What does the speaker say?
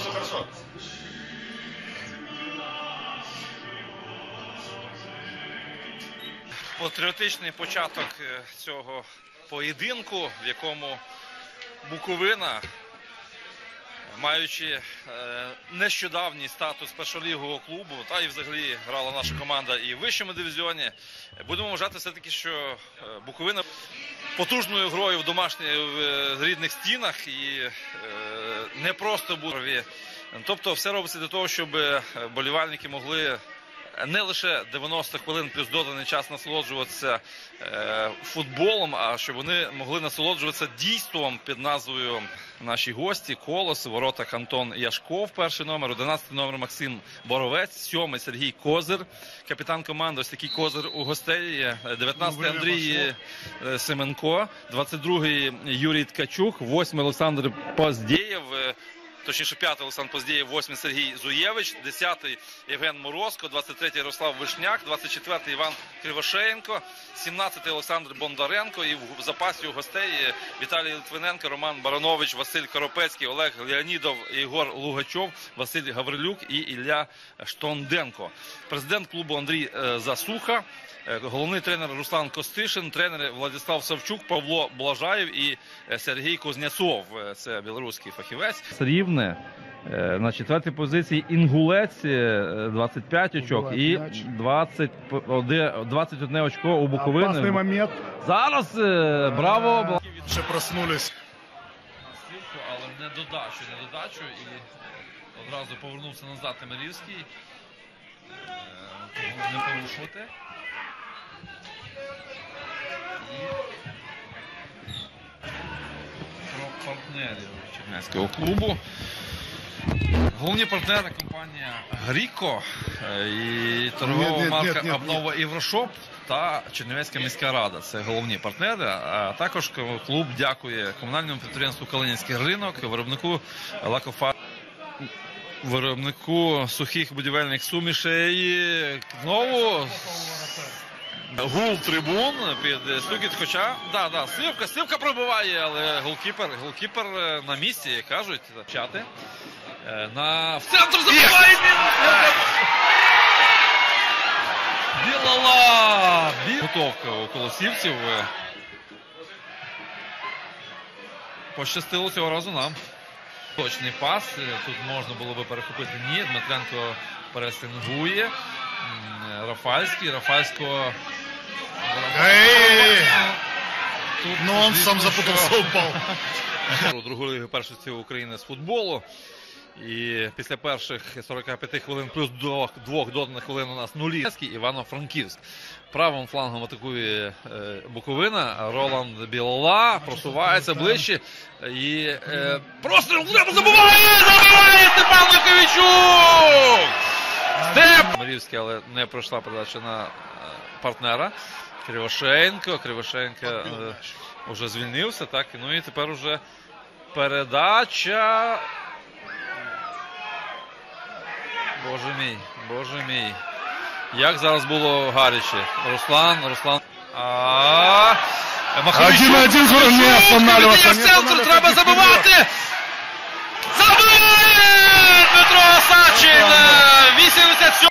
все хорошо. патріотичний початок е, цього поєдинку, в якому Буковина, маючи е, нещодавній статус першолігового клубу, та і взагалі грала наша команда і в вищому дивізіоні, будемо вважати все-таки, що е, Буковина потужною грою в домашніх в е, рідних стінах і не просто бурові. Тобто все робиться для того, щоб болівальники могли не лише 90 хвилин плюс доданий час насолоджуватися е, футболом, а щоб вони могли насолоджуватися дійством під назвою наші гості. Колос, в воротах Антон Яшков, перший номер, 11 номер Максим Боровець, 7 Сергій Козир, капітан команди. Ось такий козир у гостей. є. 19 Андрій е, Семенко, 22 Юрій Ткачук, 8 Олександр Поздєєв. Точніше, 5 Олександр Поздєєв, 8 Сергій Зуєвич, 10 Євген Морозко, 23 Ярослав Вишняк, 24 Іван Кривошеєнко, 17 Олександр Бондаренко і в запасі у гостей Віталій Литвиненко, Роман Баранович, Василь Коропецький, Олег Леонідов, Ігор Лугачов, Василь Гаврилюк і Ілля Штонденко. Президент клубу Андрій е, Засуха, е, головний тренер Руслан Костишин, тренери Владислав Савчук, Павло Блажаєв і е, Сергій Кузнєцов. Це білоруський фахівець. Рівне. Е, На четвертій позиції Інгулець е, 25 очок і 21, 21 очко у Буковини. момент. Зараз е, браво! Уже проснулись. Але не додачу, не додачу і одразу повернувся назад Темирівський. Е, Не порушувати. І партнерів Чернецького клубу. Головні партнери компанія Гріко е, і торгова марка ні. Обнова Єврошоп та Чернівецька міська рада. Це головні партнери. А також клуб дякує комунальному підприємству Калинівський ринок, виробнику лакофа. Виробнику сухих будівельних сумішей. Знову гул трибун під стукіт. Хоча, да, да, сливка, сливка пробиває, але голкіпер, голкіпер е, на місці, як кажуть, чати. Е, На в центр забиває. Білала! Бі- Готовка у колосівців. Е, Пощастило цього разу нам. Точний пас. Е, Тут можна було би перехопити. Ні, Дмитренко пересингує. Рафальський. Рафальського. Тут, Но он звісно, сам запутался, що- упал. у другу лігу першості України з футболу. І після перших 45 хвилин плюс двох, двох доданих хвилин у нас нулі. Івано-Франківськ. Правим флангом атакує е, Буковина. Роланд Білола просувається ближче. І е, простріл треба забуває! Степан Луковичук! Степ! Марівський, але не пройшла передача на е, партнера. Кривошенко. Кривошенко е, вже звільнився, так. Ну і тепер уже передача. Боже мій, боже мій. Як зараз було гаряче. Руслан, Руслан. А Один-один, не останавливаться, в центр, треба не забивати! Забив! Дмитро Сачин! 87